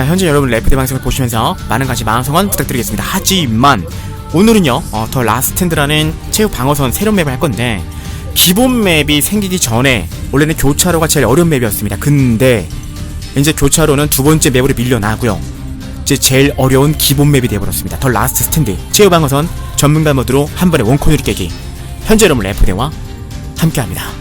자 현재 여러분 래프대 방송을 보시면서 많은 관심 많은 성원 부탁드리겠습니다. 하지만 오늘은요 어, 더 라스트엔드라는 체육 방어선 새로운 맵을 할 건데 기본 맵이 생기기 전에 원래는 교차로가 제일 어려운 맵이었습니다. 근데 이제 교차로는 두 번째 맵으로 밀려나고요. 이제 제일 어려운 기본 맵이 되어버렸습니다. 더 라스트 스탠드 체육 방어선 전문가 모드로 한 번에 원코너리 깨기. 현재 여러분 래프대와 함께합니다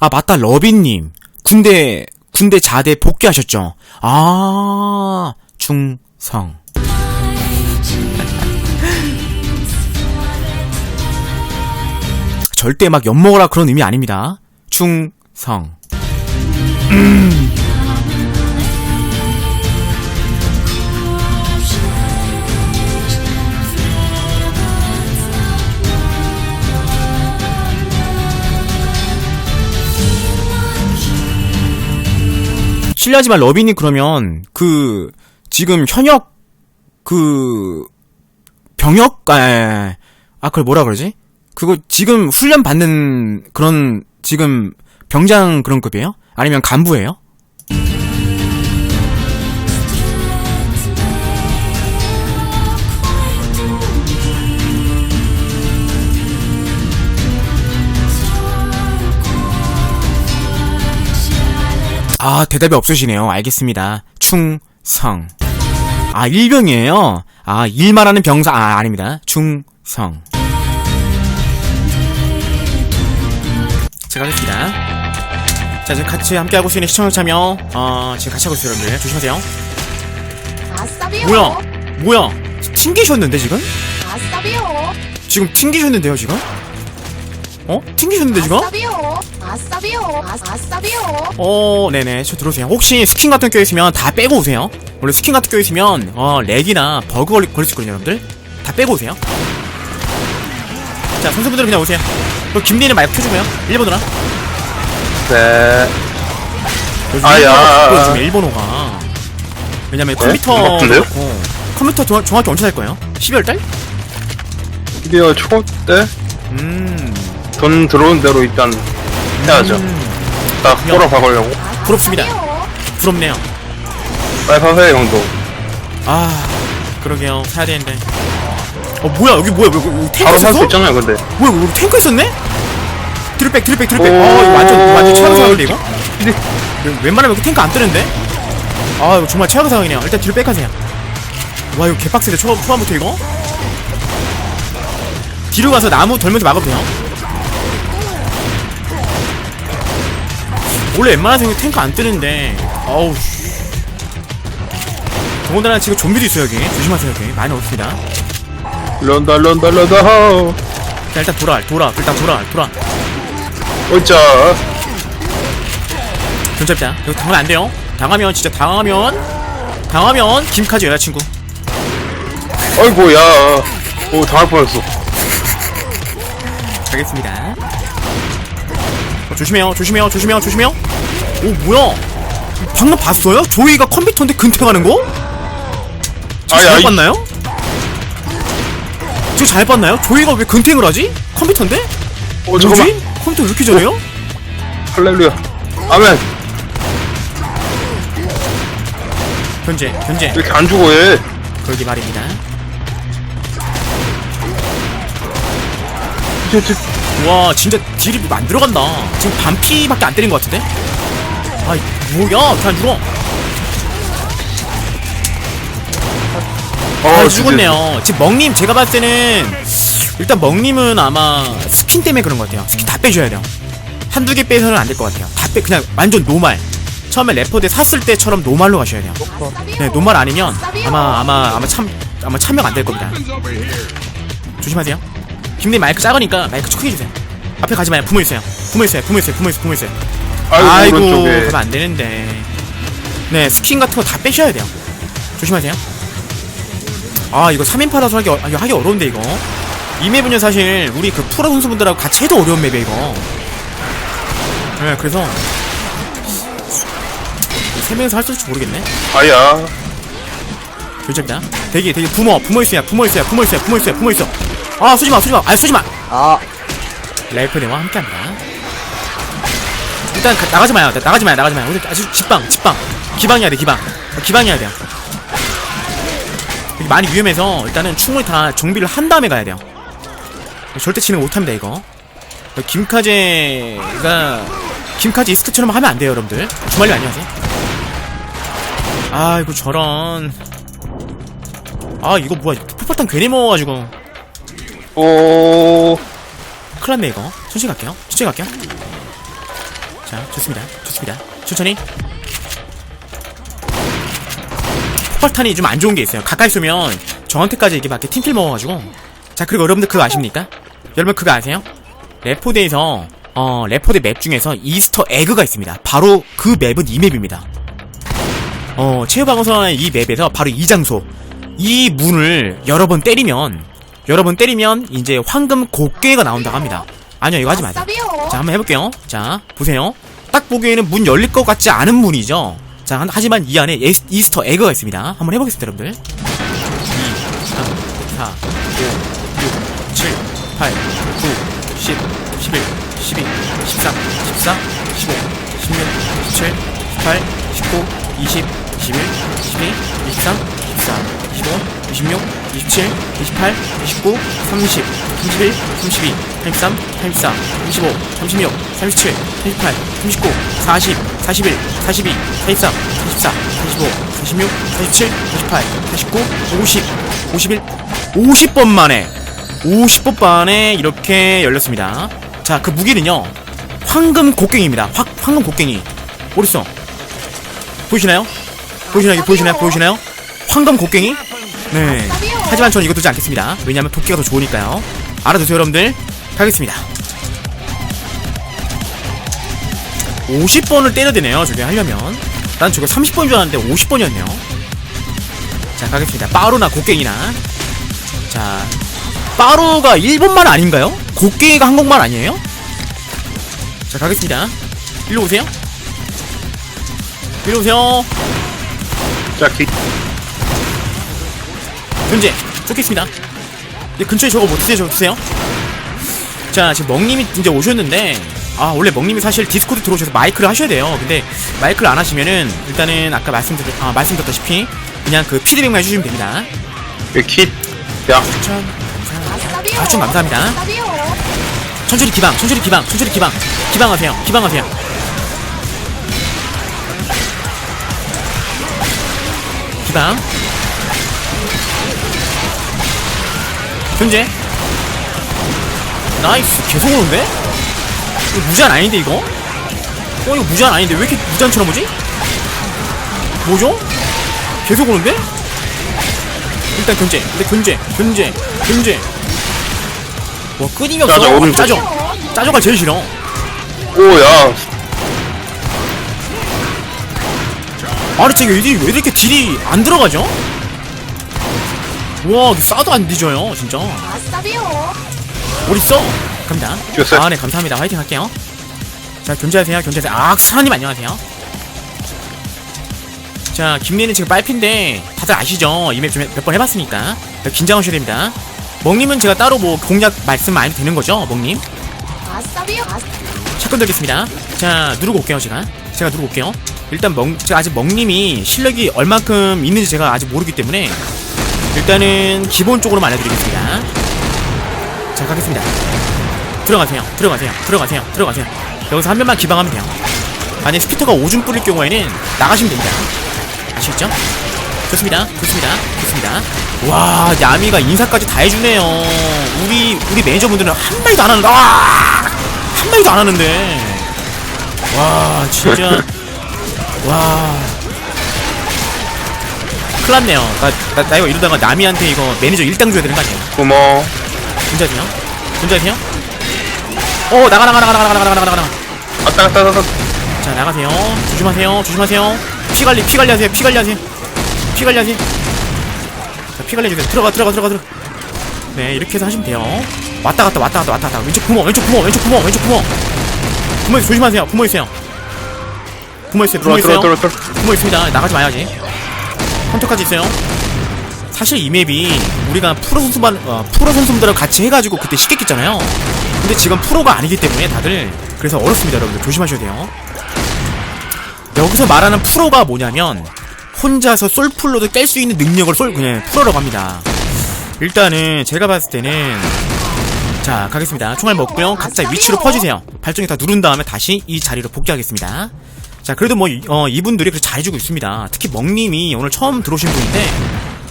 아 맞다 러빈님. 군대 군대 자대 복귀하셨죠? 아 중성. 절대 막 엿먹어라 그런 의미 아닙니다. 충성 실례하지만 러빈이 그러면 그 지금 현역 그 병역 아, 아 그걸 뭐라 그러지? 그거 지금 훈련 받는 그런 지금 병장 그런 급이에요? 아니면 간부예요? 아 대답이 없으시네요. 알겠습니다. 충성. 아 일병이에요. 아 일만 하는 병사 아 아닙니다. 충성. 제가 하겠습니다. 자 지금 같이 함께 하고 있는 시청자 참여 어 지금 같이 하고 있어요 여러분들 조심하세요. 뭐야 뭐야 튕기셨는데 지금? 지금 튕기셨는데요 지금? 어? 튕기셨는데 지금? 아싸비오 아싸비오 아싸- 아싸비오 어, 네네. 저 들어오세요. 혹시 스킨 같은 거 껴있으면 다 빼고 오세요. 원래 스킨 같은 거 껴있으면, 어, 렉이나 버그 걸릴, 걸릴 수 있거든요, 여러분들. 다 빼고 오세요. 자, 선수분들 그냥 오세요. 그리고 김리는 마이크 켜주고요. 일본어라. 네. 요즘 아야. 일본어, 요즘 일본어가. 왜냐면 컴퓨터. 바쁜데요? 그렇고, 컴퓨터 정, 정확히 언제 살 거예요? 12월 달? 드디어 초 때? 음. 돈 들어온 대로 일단 해야죠. 음, 딱 꼬라 박으려고. 부럽습니다. 부럽네요. 빨리 사세요, 형도. 아, 그러게요. 사야 되는데. 어, 뭐야, 여기 뭐야, 여기, 여기 탱크 바로 살 있었어? 수 있잖아요, 근데. 뭐야 여기 탱크 있었네? 드립백 드립백 드립백 오, 어 이거 완전 완전 최악 상황인데 이거? 근데 웬- 웬만하면 여기 탱크 안 뜨는데? 아 이거 정말 최악 상황이네요 일단 뒤로 백하세요 와 이거 개빡세네 초, 초반부터 이거 뒤로 가서 나무 돌면서 막아도 돼요 원래 웬만해서 여기 탱크 안 뜨는데 어우 씨. 더군다나 지금 좀비도 있어요 여기 조심하세요 여기 많이 없습니다 런다, 런다, 런다. 자 일단 돌아 돌아 일단 돌아 돌아 어짜. 견잡자 이거 당하면 안 돼요 당하면 진짜 당하면 당하면 김카즈 여자친구 어이구, 야. 오, 당할 뻔했어. 가겠습니다 어, 조심해요 조심해요 조심해요 조심해요 오 뭐야 방금 봤어요? 조이가 컴퓨터인데 근태가는 거? 저 아이, 잘 아이. 봤나요? 저 잘 봤나요? 조이가 왜 근태을 하지? 컴퓨터인데? 오, 잠깐만. 뭐지? 컴퓨터 왜 이렇게 잘해요? 할렐루야. 아멘. 현재 현재 왜 이렇게 안 죽어, 얘. 그러기 말입니다 저, 저, 와 진짜 딜이 안 들어간다. 지금 반피밖에 안 때린 것 같은데? 아이 뭐야? 그냥 죽어. 어, 아. 죽었네요. 지금 멍님 제가 봤을 때는 일단 멍님은 아마 스킨 때문에 그런 것 같아요. 스킨 다 빼줘야 돼요. 한두 개 빼서는 안 될 것 같아요. 다 빼 그냥 완전 노말. 처음에 레포대 샀을 때처럼 노말로 가셔야 돼요. 네 노말 아니면 아마 아마 아마 참 아마 참여가 안 될 겁니다. 조심하세요 김님 마이크 작으니까 마이크 좀 크게 주세요 앞에 가지 마요 품어 있어요 품어 있어요 품어 있어요 품어 있어요 품어 있어요 아이고, 아이고. 그러면 안 되는데 네 스킨 같은 거 다 빼셔야 돼요 조심하세요 아 이거 3인파라서 하기, 어- 하기 어려운데 이거 이 맵은요 사실 우리 그 프로 선수분들하고 같이 해도 어려운 맵이에요 이거 네 그래서 세 명이서 할 수 있을지 모르겠네. 아야. 결정이다. 대기, 대기, 부모, 부모 있어요, 부모 있어요, 부모 있어요, 부모 있어요, 부모 있어. 아, 쏘지 마, 쏘지 마, 아, 쏘지 마. 아 랄프네와 함께합니다. 일단 가- 나가지 마요, 나가지 마요, 나가지 마요. 오늘 아주 직방, 직방, 기방해야 돼, 기방, 어, 기방해야 돼요. 여기 많이 위험해서 일단은 충분히 다 정비를 한 다음에 가야 돼요. 절대 치면 못합니다 이거. 김카제가 김카제 이스트처럼 하면 안 돼요, 여러분들. 주말리 안녕하세요. 아이고 저런. 아 이거 뭐야? 폭발탄 괜히 먹어가지고. 오. 났네 이거. 천천히 갈게요. 천천히 갈게요. 자 좋습니다. 좋습니다. 천천히. 폭발탄이 좀 안 좋은 게 있어요. 가까이 쏘면 저한테까지 이게 밖에 팀킬 먹어가지고. 자 그리고 여러분들 그거 아십니까? 여러분 그거 아세요? 레포드에서 어 레포드 맵 중에서 이스터 에그가 있습니다. 바로 그 맵은 이 맵입니다. 어 체육방어선의 이 맵에서 바로 이 장소. 이 문을 여러 번 때리면 여러 번 때리면 이제 황금 곡괭이가 나온다고 합니다. 아니요 이거 하지 마세요. 아싸비요. 자 한번 해볼게요. 자 보세요. 딱 보기에는 문 열릴 것 같지 않은 문이죠? 자 한- 하지만 이 안에 에스- 이스터 에그가 있습니다. 한번 해보겠습니다 여러분들. 2 3 4 5 6 7 8 9 10 11 12 13 14 15 16 17 18 19 20 21 22 23 24 25 26 27 28 29 30 31 32 33 34 35 36 37 38 39 40 41 42 43 44 45 46 47 48 49 50 51 50번 만에 50번 만에 이렇게 열렸습니다 자 그 무기는요 황금 곡괭이입니다 확, 황금 곡괭이 어딨어 보이시나요? 보이시나요? 보이시나요? 보이시나요? 황금 곡괭이? 네. 하지만 저는 이거 두지 않겠습니다. 왜냐하면 도끼가 더 좋으니까요. 알아두세요 여러분들. 가겠습니다. 50번을 때려야 되네요 저게 하려면. 난 저게 30번인 줄 알았는데 50번이었네요. 자 가겠습니다. 빠루나 곡괭이나. 자 빠루가 일본말 아닌가요? 곡괭이가 한국말 아니에요? 자 가겠습니다. 일로 오세요. 일로 오세요. 자, 기. 현재 쫓겠습니다. 이제 근처에 저거 뭐 드세요, 저거 드세요. 자, 지금 멍님이 이제 오셨는데, 아, 원래 멍님이 사실 디스코드 들어오셔서 마이크를 하셔야 돼요. 근데 마이크를 안 하시면은, 일단은 아까 말씀드렸, 아, 말씀드렸다시피, 그냥 그 피드백만 해주시면 됩니다. 이 킷. 야, 추천, 감사합니다. 아싸비요. 아, 좀 감사합니다. 천천히 기방, 천천히 기방, 천천히 기방. 기방하세요, 기방하세요. 기방. 현재. 나이스, 계속 오는데? 이거 무제한 아닌데, 이거? 어, 이거 무제한 아닌데, 왜 이렇게 무제한처럼 오지? 뭐죠? 계속 오는데? 일단 견제, 일단 견제, 견제, 견제. 와, 끊임이 없어. 짜져, 오늘 좀- 짜져. 짜져가 제일 싫어. 오, 야. 아니 진짜 왜, 이리- 왜 이렇게 딜이 안 들어가죠? 와 싸도 안 뒤져요 진짜 아싸비요. 어딨어? 갑니다. 아네 감사합니다 화이팅 할게요 자 견제하세요 견제하세요 아 사장님 안녕하세요 자 김리는 지금 빨핀데 다들 아시죠? 이 맵 좀 몇 번 해봤으니까 긴장하셔야 됩니다 멍님은 제가 따로 뭐 공략 말씀 안 해도 되는 거죠 멍님? 아싸비요. 아싸. 샷건 들겠습니다. 자, 누르고 올게요, 제가. 제가 누르고 올게요. 일단 멍, 제가 아직 멍님이 실력이 얼만큼 있는지 제가 아직 모르기 때문에 일단은 기본적으로만 알려드리겠습니다. 자, 가겠습니다. 들어가세요, 들어가세요, 들어가세요, 들어가세요. 여기서 한 명만 기방하면 돼요. 만약 스피터가 오줌 뿌릴 경우에는 나가시면 됩니다. 아시겠죠? 좋습니다, 좋습니다, 좋습니다. 와, 야미가 인사까지 다 해주네요. 우리, 우리 매니저분들은 한마디도 안 하는데, 아! 한마디도 안 하는데. 와, 진짜. 와. 큰일 났네요. 나, 나, 나 이거 이러다가 남이한테 이거 매니저 일당 줘야 되는 거 아니에요? 고마워. 혼자세요? 혼자세요? 어, 나가, 나가, 나가, 나가, 나가, 나가, 나가, 나가. 왔다 갔다 갔다. 자, 나가세요. 조심하세요. 조심하세요. 피 관리, 피 관리 하세요. 피 관리 하세요. 피 관리 하세요. 자, 피 관리 해주세요. 들어가, 들어가, 들어가, 들어가. 네, 이렇게 해서 하시면 돼요. 왔다 갔다, 왔다 갔다, 왔다 갔다. 왼쪽 구멍, 왼쪽 구멍, 왼쪽 구멍, 왼쪽 구멍. 구멍 조심하세요. 구멍 있어요. 부모 있어요 들어와, 있어요. 부모 있습니다 나가지 마야지 헌터까지 있어요. 사실 이 맵이 우리가 프로 선수만 어, 프로 선수들하고 같이 해가지고 그때 쉽게 깼잖아요. 근데 지금 프로가 아니기 때문에 다들 그래서 어렵습니다 여러분들. 조심하셔야 돼요. 여기서 말하는 프로가 뭐냐면 혼자서 솔플로도 깰 수 있는 능력을 솔 그냥 프로라고 합니다. 일단은 제가 봤을 때는 자 가겠습니다. 총알 먹고요. 각자 위치로 퍼지세요. 발전기 다 누른 다음에 다시 이 자리로 복귀하겠습니다 자 그래도 뭐 이- 어, 이분들이 그래도 잘해주고 있습니다. 특히 멍님이 오늘 처음 들어오신 분인데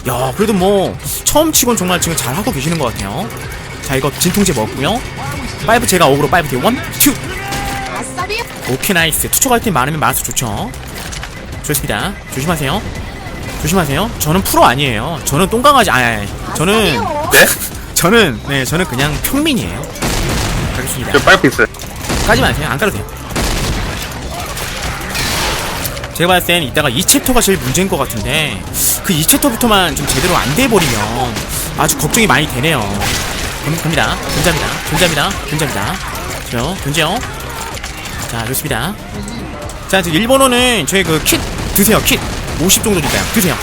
야 그래도 뭐 처음 치곤 정말 지금 잘하고 계시는 것 같아요. 자 이거 진통제 먹고요. 파이브 제가 어그로 파이브 뒤 원, 투. 오케이 나이스. 투척할 팀 많으면 많을수록 좋죠. 좋습니다. 조심하세요. 조심하세요. 저는 프로 아니에요. 저는 똥강아지 아니 아니. 저는. 네? 저는 네 저는 그냥 평민이에요. 가겠습니다. 저 파이프 있어요. 까지 마세요. 안 까도 돼요 제가 봤을 땐 이따가 2챕터가 제일 문제인 것 같은데 그 2챕터부터만 좀 제대로 안 돼버리면 아주 걱정이 많이 되네요 금- 갑니다 견자입니다 견자입니다 견자입니다 저 견제요 자 좋습니다 자 이제 일본어는 저희 그 킷 드세요 킷 50 정도 니까요 드세요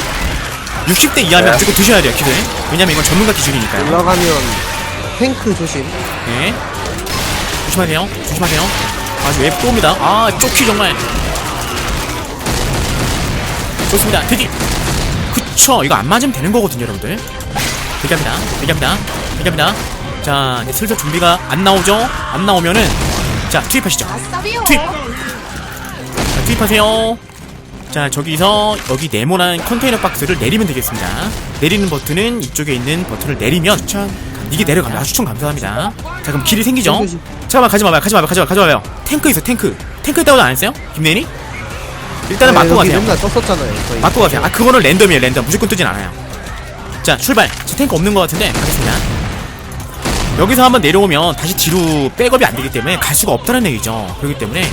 60대 이하면 네. 무조건 드셔야 돼요 킷을 왜냐면 이건 전문가 기준이니까요 올라가면 탱크 조심. 네. 조심하세요. 조심하세요. 아주 웹 또 옵니다. 아, 쪼키 정말. 좋습니다. 대기. 그쵸. 이거 안 맞으면 되는 거거든요, 여러분들. 대기합니다. 대기합니다. 대기합니다. 자, 이제 슬슬 준비가 안 나오죠? 안 나오면은, 자, 투입하시죠. 투입! 자, 투입하세요. 자, 저기서 여기 네모난 컨테이너 박스를 내리면 되겠습니다. 내리는 버튼은 이쪽에 있는 버튼을 내리면. 이게 내려갑니다. 아, 추천 감사합니다. 자, 그럼 길이 생기죠? 잠깐만, 가지 마봐요. 가지 마봐요. 가지 마, 가지 마봐요. 탱크 있어, 탱크. 탱크 있다고도 안 했어요? 김내니? 일단은 네, 맞고 가세요. 맨날 떴었잖아요. 저희. 맞고 가세요. 아, 그거는 랜덤이에요, 랜덤. 무조건 뜨진 않아요. 자, 출발. 제 탱크 없는 것 같은데, 가겠습니다. 여기서 한번 내려오면 다시 뒤로 백업이 안 되기 때문에 갈 수가 없다는 얘기죠. 그렇기 때문에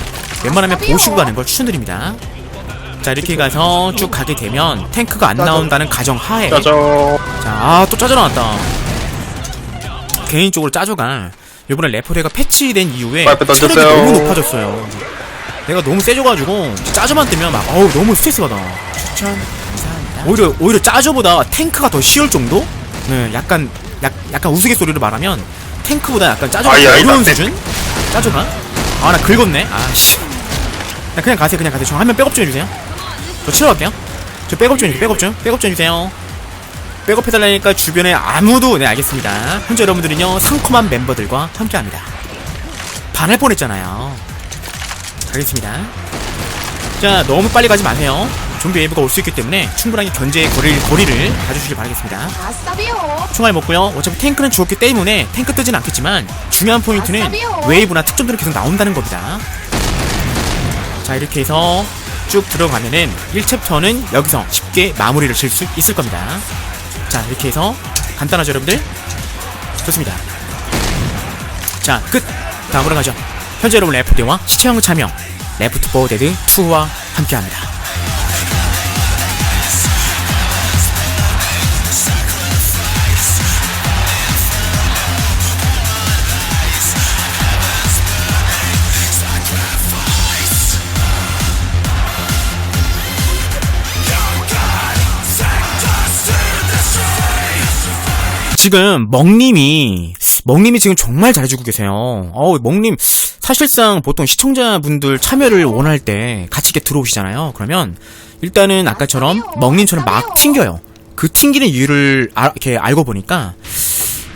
웬만하면 보시고 가는 걸 추천드립니다. 자, 이렇게 가서 쭉 가게 되면 탱크가 안. 나온다는 가정 하에. 짜잔. 자, 아, 또 짜져 나왔다. 개인적으로 짜져가. 이번에 레퍼레가 패치된 이후에 체력이 던졌어요. 너무 높아졌어요. 내가 너무 세져가지고 짜져만 뜨면 막 어우 너무 스트레스 받아. 추천 감사합니다. 오히려 오히려 짜져보다 탱크가 더 쉬울 정도? 네, 약간 약, 약간 우스갯소리로 말하면 탱크보다 약간 짜져가 아이, 아이, 어려운 나 땡- 수준? 짜져가? 아 나 긁었네. 아씨. 야, 그냥 가세요 그냥 가세요. 저한명 백업 좀 해주세요. 저 치러 갈게요. 저 백업 좀 해주세요. 백업 좀 백업 좀 해주세요. 백업 해달라니까 주변에 아무도 네 알겠습니다 현재 여러분들은요 상콤한 멤버들과 함께합니다 반할 뻔했잖아요 가겠습니다. 자 너무 빨리 가지 마세요. 좀비 웨이브가 올 수 있기 때문에 충분하게 견제의 거리를, 거리를 가져주시길 바라겠습니다. 총알 먹고요. 어차피 탱크는 죽었기 때문에 탱크 뜨진 않겠지만 중요한 포인트는. 웨이브나 특전들이 계속 나온다는 겁니다. 자 이렇게 해서 쭉 들어가면은 1챕터는 여기서 쉽게 마무리를 질 수 있을 겁니다. 자 이렇게 해서 간단하죠 여러분들? 좋습니다. 자 끝! 다음으로 가죠 현재 여러분 레프트와 시청 참여 레프트 포 데드 2와 함께합니다. 지금 멍님이 멍님이 지금 정말 잘해주고 계세요. 어우 멍님 사실상 보통 시청자분들 참여를 원할 때 같이 이렇게 들어오시잖아요. 그러면 일단은 아까처럼 멍님처럼 막 튕겨요. 그 튕기는 이유를 아- 이렇게 알고 보니까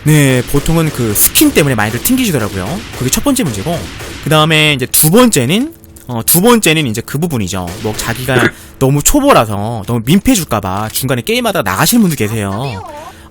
네 보통은 그 스킨 때문에 많이들 튕기시더라고요. 그게 첫 번째 문제고 그 다음에 이제 두 번째는 어, 두 번째는 이제 그 부분이죠. 뭐 자기가 너무 초보라서 너무 민폐 줄까봐 중간에 게임하다가 나가시는 분도 계세요.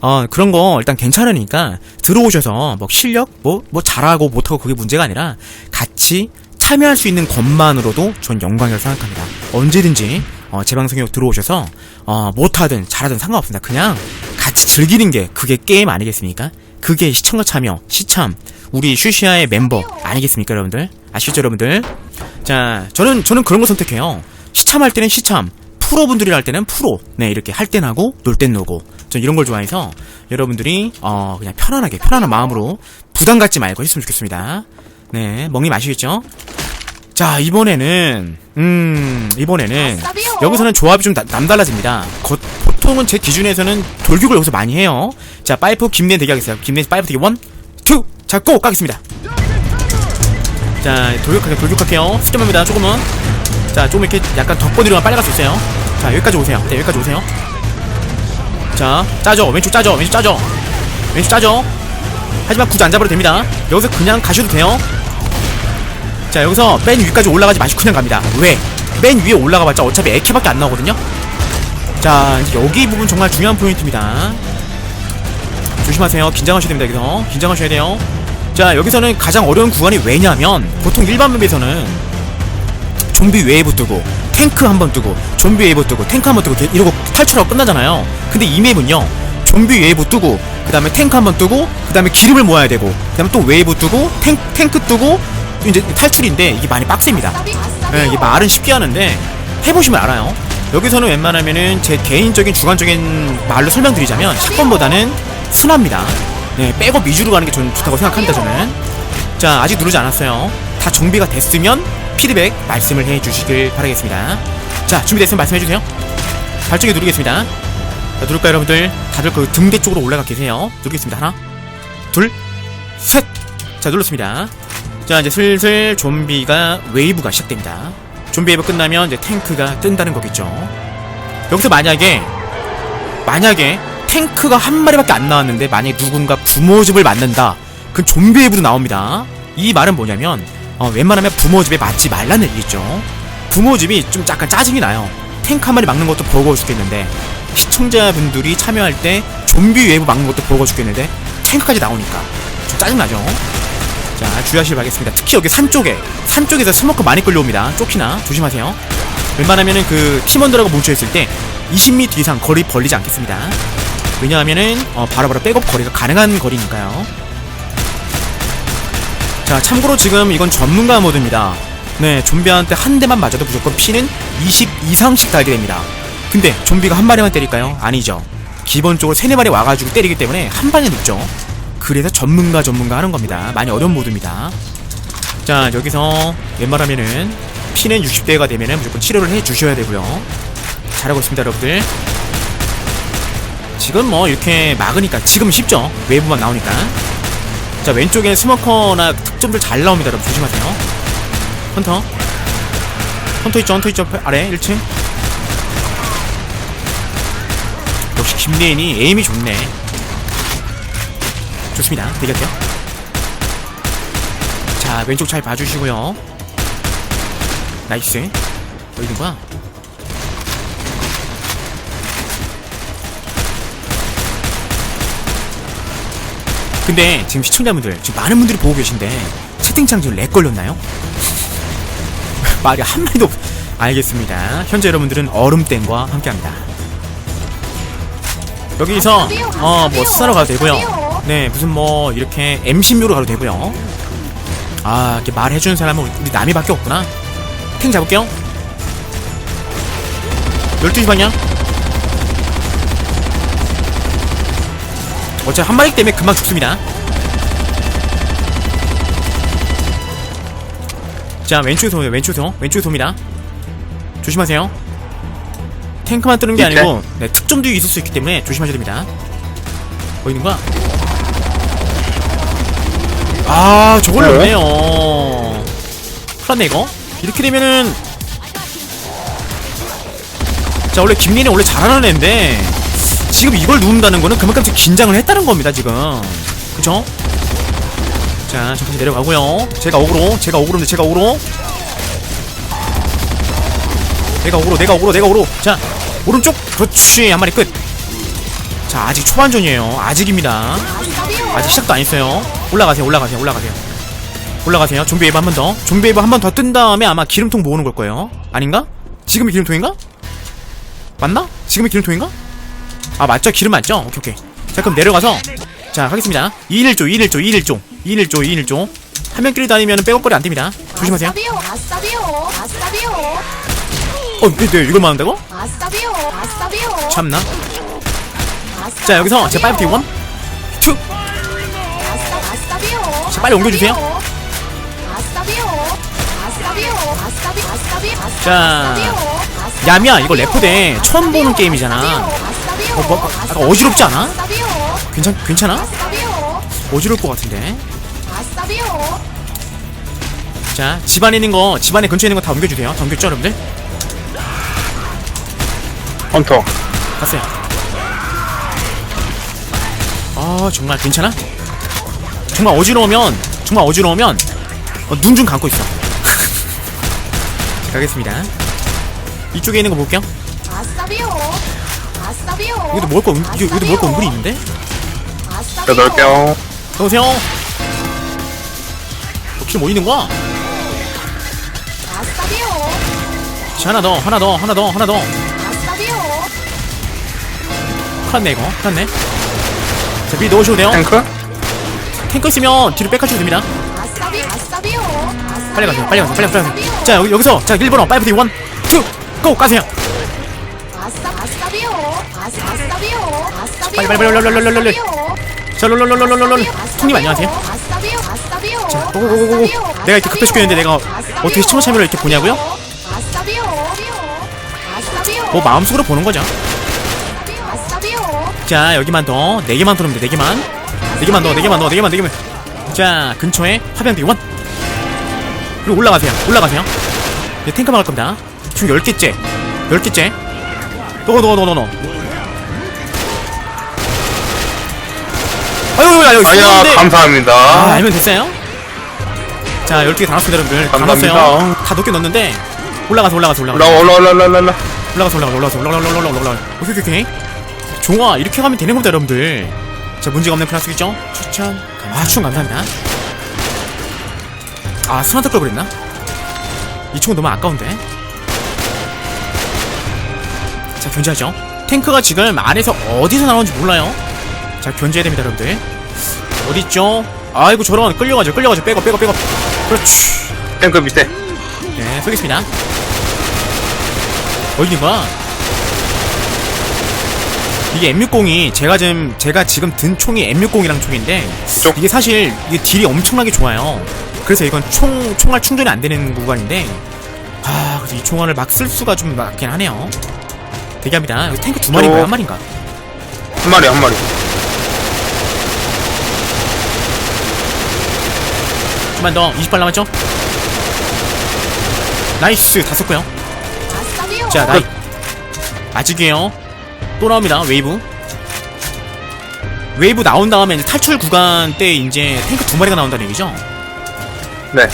어, 그런 거 일단 괜찮으니까 들어오셔서 뭐 실력, 뭐, 뭐 잘하고 못하고 그게 문제가 아니라 같이 참여할 수 있는 것만으로도 전 영광이라고 생각합니다. 언제든지 어, 제 방송에 들어오셔서 어, 못하든 잘하든 상관없습니다. 그냥 같이 즐기는 게 그게 게임 아니겠습니까? 그게 시청자 참여, 시참, 우리 슈시아의 멤버 아니겠습니까, 여러분들? 아시죠, 여러분들? 자, 저는 저는 그런 거 선택해요. 시참할 때는 시참, 프로분들이랑 할 때는 프로. 네, 이렇게 할 땐 하고 놀땐 놀고. 전 이런 걸 좋아해서 여러분들이 어 그냥 편안하게 편안한 마음으로 부담 갖지 말고 했으면 좋겠습니다. 네, 멍님 아시겠죠? 자 이번에는 음 이번에는 아싸비오. 여기서는 조합이 좀 나- 남달라집니다. 거- 보통은 제 기준에서는 돌격을 여기서 많이 해요. 자 파이프 김내 대기하겠어요 김내 파이프 대기 원, 투, 자고 가겠습니다. 자 돌격할게요 돌격할게요. 스점합니다 조금은. 자 조금 이렇게 약간 덕번이로만 빨리 갈 수 있어요. 자 여기까지 오세요. 네 여기까지 오세요 자 짜죠. 왼쪽 짜죠. 왼쪽 짜죠. 왼쪽 짜죠. 하지만 굳이 안 잡아도 됩니다. 여기서 그냥 가셔도 돼요. 자 여기서 맨 위까지 올라가지 마시고 그냥 갑니다. 왜? 맨 위에 올라가봤자 어차피 에케밖에 안 나오거든요. 자 여기 부분 정말 중요한 포인트입니다. 조심하세요. 긴장하셔야 됩니다 여기서. 긴장하셔야 돼요. 자 여기서는 가장 어려운 구간이 왜냐면 보통 일반 맵에서는 좀비 웨이브 뜨고 탱크 한 번 뜨고 좀비 웨이브 뜨고 탱크 한 번 뜨고 이러고 탈출하고 끝나잖아요 근데 이 맵은요 좀비 웨이브 뜨고 그 다음에 탱크 한 번 뜨고 그 다음에 기름을 모아야 되고 그 다음에 또 웨이브 뜨고 탱, 탱크 뜨고 또 이제 탈출인데 이게 많이 빡셉니다. 네, 이게 말은 쉽게 하는데 해보시면 알아요. 여기서는 웬만하면은 제 개인적인 주관적인 말로 설명드리자면 샷건보다는 순합니다. 네, 백업 위주로 가는 게 좋다고 생각합니다. 저는. 자, 아직 누르지 않았어요. 다 정비가 됐으면 피드백 말씀을 해주시길 바라겠습니다. 자, 준비됐으면 말씀해주세요. 발전기 누르겠습니다. 자, 누를까요, 여러분들? 다들 그 등대 쪽으로 올라가 계세요. 누르겠습니다. 하나, 둘, 셋. 자, 눌렀습니다. 자 이제 슬슬 좀비가 웨이브가 시작됩니다 좀비 웨이브 끝나면 이제 탱크가 뜬다는 거겠죠 여기서 만약에 만약에 탱크가 한 마리밖에 안 나왔는데 만약에 누군가 부모집을 맞는다 그럼 좀비 웨이브도 나옵니다 이 말은 뭐냐면 어, 웬만하면 부모 집에 맞지 말라는 얘기죠. 부모 집이 좀 약간 짜증이 나요. 탱크 한 마리 막는 것도 버거워 죽겠는데 시청자분들이 참여할 때 좀비 웨이브 막는 것도 버거워 죽겠는데 탱크까지 나오니까 좀 짜증나죠. 자 주의하시길 바라겠습니다. 특히 여기 산 쪽에 산 쪽에서 스모크 많이 끌려옵니다. 쫓기나 조심하세요. 웬만하면은 그 팀원들하고 뭉쳐있을 때 20m 이상 거리 벌리지 않겠습니다. 왜냐하면은 어, 바로바로 백업 거리가 가능한 거리니까요 자 참고로 지금 이건 전문가 모드입니다 네 좀비한테 한 대만 맞아도 무조건 피는 20 이상씩 달게 됩니다 근데 좀비가 한 마리만 때릴까요? 아니죠 기본적으로 세네 마리 와가지고 때리기 때문에 한 방에 눕죠 그래서 전문가 전문가 하는 겁니다. 많이 어려운 모드입니다. 자 여기서 웬만하면은 피는 60대가 되면은 무조건 치료를 해 주셔야 되고요. 잘하고 있습니다, 여러분들. 지금 뭐 이렇게 막으니까 지금 쉽죠. 외부만 나오니까. 자 왼쪽에 스모커나 특점들 잘 나옵니다, 여러분 조심하세요. 헌터. 헌터 있죠, 헌터 있죠. 아래 1층. 역시 김예인이 에임이 좋네. 좋습니다. 대결게요. 자, 왼쪽 잘 봐주시고요. 나이스. 어디 있는 거야? 근데 지금 시청자분들, 지금 많은 분들이 보고 계신데 채팅창 지금 렉 걸렸나요? 말이 한마디도 없... 알겠습니다. 현재 여러분들은 얼음땡과 함께합니다. 여기서 어 뭐 수사로 가도 되고요. 네 무슨 뭐 이렇게 M16로 가도 되고요. 아 이렇게 말해주는 사람은 우리 남이밖에 없구나. 탱 잡을게요. 12시 방향. 어차피 한 마리 때문에 금방 죽습니다. 자 왼쪽에서 오요 왼쪽에서 왼쪽에서 옵니다. 조심하세요. 탱크만 뜨는 게 밑에? 아니고 네, 특점도 있을 수 있기 때문에 조심하셔야 됩니다. 뭐 있는 거야? 아 저걸 네. 넣네요. 큰일 났네 이거. 이렇게 되면은 자 원래 김민이 원래 잘하는 애인데 지금 이걸 누운다는 거는 그만큼 긴장을 했다는 겁니다 지금. 그쵸? 자 잠깐 내려가고요. 제가 어그로 제가 어그로인데 제가 어그로 내가 오로 내가 오로 내가 오로 자 오른쪽 그렇지 한 마리 끝자 아직 초반전이에요 아직입니다. 아직 시작도 안 했어요 올라가세요 올라가세요 올라가세요 올라가세요 좀비 웨이브 한 번더 좀비 웨이브 한 번 더 뜬 다음에 아마 기름통 모으는 걸 거예요 아닌가? 지금이 기름통인가? 맞나? 지금이 기름통인가? 아 맞죠 기름 맞죠? 오케이 오케이 자 그럼 내려가서 자 하겠습니다 2일조 2일조 2일조 2일조 2일조 한 명끼리 다니면 백업거리 안 됩니다 조심하세요. 어 네, 네 이걸. 아싸비오. 참나 자 여기서 제 파이브 원, 투. 자, 빨리 옮겨주세요. 자. 야미야, 이거 레포대 처음 보는 게임이잖아. 어, 뭐, 약간 어지럽지 않아? 괜찮, 괜찮아? 어지러울 것 같은데. 자, 집안에 있는 거, 집안에 근처에 있는 거 다 옮겨주세요. 다 옮겼죠, 여러분들? 헌터. 갔어요. 아, 정말 괜찮아? 정말 어지러우면, 정말 어지러우면, 어, 눈좀 감고 있어. 자, 가겠습니다. 이쪽에 있는 거 볼게요. 아싸비오. 여기도 먹을 거, 은, 여기- 여기도 먹을 거 은근히 있는데? 넣을게요. 여보세요? 혹시 뭐 있는 거야? 아싸비오. 자, 하나 더, 하나 더, 하나 더, 하나 더. 아싸비오. 큰일 났네, 이거. 큰일 났네. 자, 미리 넣으셔도 돼요. 탱크? 탱크 있으면 뒤로 백하셔도 됩니다. 아싸비. 빨리 가세요, 빨리 가세요, 빨리 가세요. 자, 여기, 여기서, 자, 1번호, 5, 4, 1, 2, 고! 가세요! 빨리, 빨리, 빨리, 빨리, 빨리, 빨리, 빨리. 자, 롤롤롤롤롤롤. 형님 안녕하세요. 아싸비오. 아싸비오. 자, 고고고고고. 내가 이렇게 급해 죽겠는데 내가 어떻게 시청자 참여를 이렇게 보냐고요? 아싸비오. 아싸비오. 뭐 마음속으로 보는 거죠. 아싸비오. 자, 여기만 더. 4개만 더 넣으면 돼, 4개만. 4개만 더, 4개만 더, 4개만, 4개만. 자, 근처에 화병 대 원. 그리고 올라가세요. 올라가세요. 이제 탱크 막을 겁니다. 지금 10개째. 10개째. 넣어, 넣어, 넣 아유, 아유, 아니야, 근데- 감사합니다. 아, 알면 됐어요? 자, 10개 다 넣었습니다, 여러분들. 다 감사합니다. 넣었어요. 다 넣게 넣었는데, 올라가서, 올라가서, 올라가서. 올라, 올라, 올라, 올라, 올라, 올라. 올라가서, 올라가서, 올라가서, 올라가서, 올라가서, 올라가서, 올라가서. 오케이, 오케이, 오케이. 좋아, 이렇게 가면 되는 겁니다, 여러분들. 자, 문제가 없는 클래스겠죠? 추천. 아, 추천 감사합니다. 아, 스마트 걸 그랬나? 이 총은 너무 아까운데. 자, 견제하죠. 탱크가 지금 안에서 어디서 나오는지 몰라요. 자, 견제해야 됩니다, 여러분들. 어딨죠? 아이고, 저런, 끌려가죠, 끌려가죠. 빼고, 빼고, 빼고. 그렇지. 탱크 밑에. 네, 쏘겠습니다. 어디 거야? 이게 M60이 제가 지금 제가 지금 든 총이 M60이랑 총인데 쪽. 이게 사실 이게 딜이 엄청나게 좋아요. 그래서 이건 총 총알 충전이 안 되는 구간인데 아 그래서 이 총알을 막 쓸 수가 좀 많긴 하네요. 대기합니다. 여기 탱크 두 마리인가 쪽. 한 마리인가? 한 마리, 한 마리. 좀만 더 20발 남았죠? 나이스 다 썼고요. 자, 나이. 아직이에요. 또 나옵니다. 웨이브. 웨이브 나온 다음에 이제 탈출 구간 때 이제 탱크 두 마리가 나온다는 얘기죠. 네.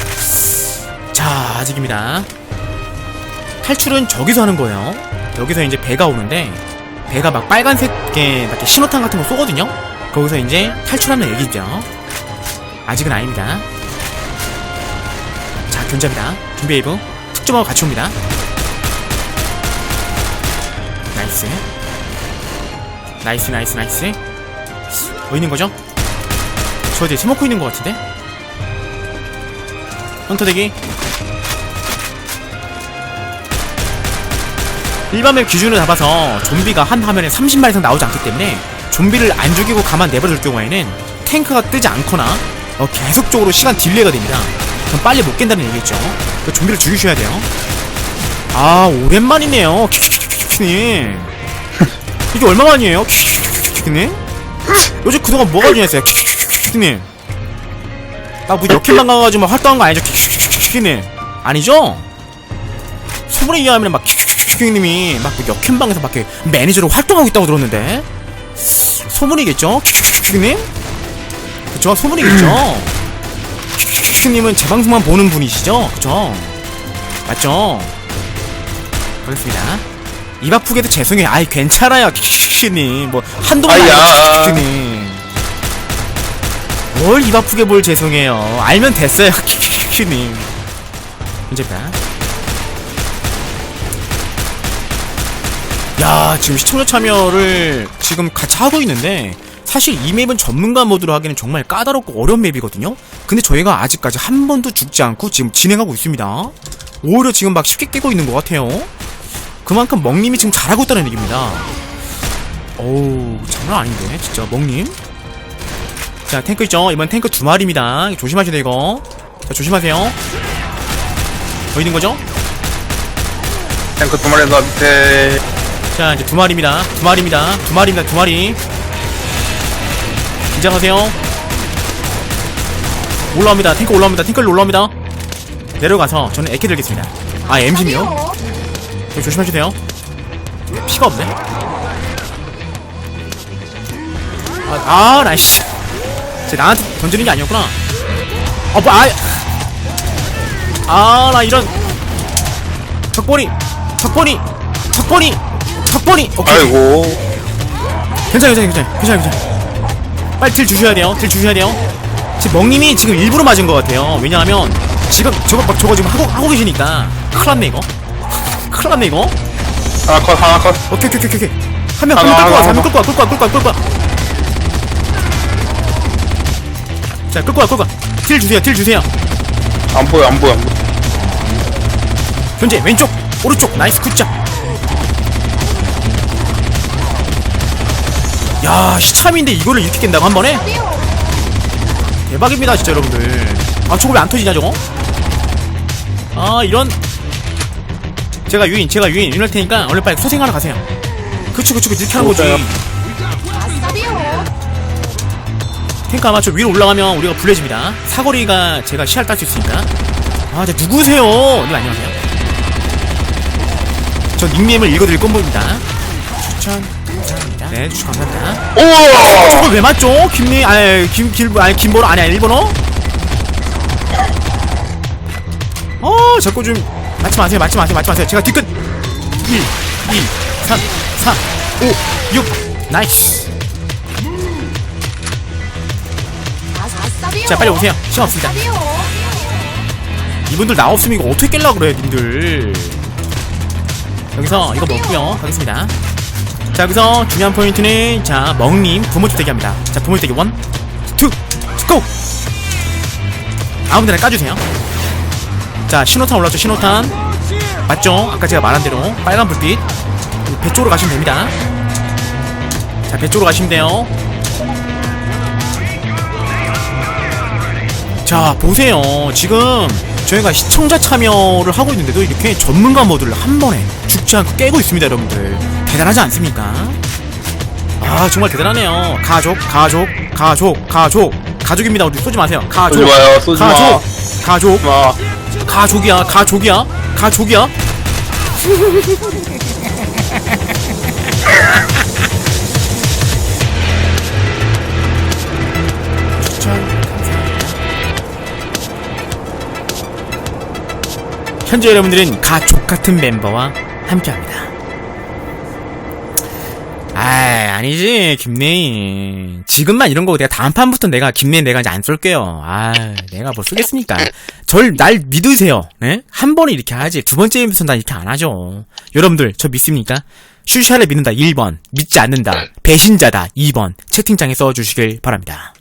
자, 아직입니다. 탈출은 저기서 하는 거예요. 여기서 이제 배가 오는데 배가 막 빨간색에 막 신호탄 같은 거 쏘거든요. 거기서 이제 탈출하는 얘기죠. 아직은 아닙니다. 자, 견제합니다. 준비 웨이브. 특점하고 같이 옵니다. 나이스. 나이스, 나이스, 나이스. 뭐 있는 거죠? 저 어디 스모크 있는 것 같은데? 헌터 대기. 일반 맵 기준으로 잡아서 좀비가 한 화면에 30마리 이상 나오지 않기 때문에 좀비를 안 죽이고 가만 내버려둘 경우에는 탱크가 뜨지 않거나 어, 계속적으로 시간 딜레이가 됩니다. 그럼 빨리 못 깬다는 얘기겠죠. 그 좀비를 죽이셔야 돼요. 아 오랜만이네요. 님 이게 얼마만이에요? 님 요즘 그동안 뭐가 중요했어요? 님 나뭐 역행만 가가지고 막 활동한 거 아니죠? 님 아니죠? 소문에 의하면 막 님이 막뭐 역행방에서 막 이렇게 매니저로 활동하고 있다고 들었는데 소문이겠죠? 님 그쵸 소문이겠죠? 님은 제 방송만 보는 분이시죠? 그쵸? 맞죠? 그렇습니다. 입 아프게도 죄송해요. 아이 괜찮아요. 님. 뭐 한두 번 아이야. 아니죠. 님. 뭘 입 아프게 뭘 죄송해요. 알면 됐어요. 님. 문제입니다. 야, 지금 시청자 참여를 지금 같이 하고 있는데 사실 이 맵은 전문가 모드로 하기는 정말 까다롭고 어려운 맵이거든요. 근데 저희가 아직까지 한 번도 죽지 않고 지금 진행하고 있습니다. 오히려 지금 막 쉽게 깨고 있는 것 같아요. 그만큼 멍님이 지금 잘하고 있다는 얘기입니다. 어우, 장난 아닌데, 진짜, 멍님. 자, 탱크 있죠? 이번 탱크 두 마리입니다. 조심하셔야 돼, 이거. 자, 조심하세요. 뭐 있는 거죠? 탱크 두 마리 더 밑에. 자 이제 두 마리입니다 두 마리입니다 두 마리입니다 두 마리 긴장하세요. 올라옵니다. 탱크 올라옵니다. 탱크를 올라옵니다. 내려가서 저는 에케 들겠습니다. 아 M16 아싸비오. 조심하셔야 돼요. 피가 없네. 아, 아 나이씨 쟤 나한테 던지는 게 아니었구나. 어, 뭐, 아, 아, 나 이런. 턱걸이, 턱걸이, 턱걸이, 턱걸이. 오케이, 아이고. 괜찮아, 괜찮아, 괜찮아, 괜찮아, 괜찮아. 빨리 딜 주셔야 돼요. 딜 주셔야 돼요. 지금 멍님이 지금 일부러 맞은 것 같아요. 왜냐하면 지금 저거 막 저거 지금 하고 하고 계시니까 큰일 났네 이거. 큰일 났네 이거. 하나 컷, 하나 컷. 오케이, 오케이, 오케이, 오케이. 한명 끌고 와, 아, 한명 아. 끌고 와, 끌고 와, 끌고 와, 끌고 와. 자, 끌고 와, 끌고 와. 딜 주세요, 딜 주세요. 안 보여, 안 보여, 안 보여. 현재 왼쪽, 오른쪽, 나이스 굿잡. 야, 시참인데 이거를 이렇게 깬다고 한 번에? 대박입니다, 진짜 여러분들. 아, 저거 왜 안 터지냐, 저거? 아, 이런. 제가 유인, 제가 유인, 유인할 테니까 얼른 빨리 소생하러 가세요. 그쵸, 그쵸, 그쵸, 이렇게 하는 거지. 탱크 아마 저 위로 올라가면 우리가 불려집니다. 사거리가 제가 시야를 딸 수 있으니까. 아, 저 누구세요? 님 안녕하세요. 저 닉네임을 읽어드릴 건봅니다. 추천. 네, 추천 감사합니다. 우와! 저걸 왜 맞죠? 김니, 아니, 김, 길, 아니, 김번호, 아니, 아니, 1번호? 어, 자꾸 좀, 맞지 마세요, 맞지 마세요, 맞지 마세요. 제가 뒤끝. 1, 2, 3, 4, 5, 6. 나이스. 자, 빨리 오세요. 시간 없습니다. 이분들 나 없으면 이거 어떻게 깰라 그래, 님들. 여기서 이거 먹고요. 가겠습니다. 자, 여기서 중요한 포인트는, 자, 멍님 부모주택이 합니다. 자, 부모주택이 원, 투, 고! 아무 데나 까주세요. 자, 신호탄 올랐죠, 신호탄. 맞죠? 아까 제가 말한 대로. 빨간 불빛. 배 쪽으로 가시면 됩니다. 자, 배 쪽으로 가시면 돼요. 자 보세요 지금 저희가 시청자 참여를 하고 있는데도 이렇게 전문가 모드를 한 번에 죽지 않고 깨고 있습니다 여러분들 대단하지 않습니까? 아 정말 대단하네요. 가족 가족 가족 가족. 가족입니다. 우리 쏘지 마세요. 가족. 쏘지 마요, 쏘지 마. 가족. 가족. 마. 가족이야. 가족이야. 가족이야. 추천 현재 여러분들은 가족 같은 멤버와 함께합니다. 아 아니지 김내인 지금만 이런 거 내가 다음 판부터 내가 김내인 내가 이제 안 쏠게요. 아 내가 뭐 쏘겠습니까? 절 날 믿으세요. 네? 한 번에 이렇게 하지 두 번째부터 난 이렇게 안 하죠. 여러분들 저 믿습니까? 슈샤를 믿는다 1번 믿지 않는다 배신자다 2번 채팅창에 써주시길 바랍니다.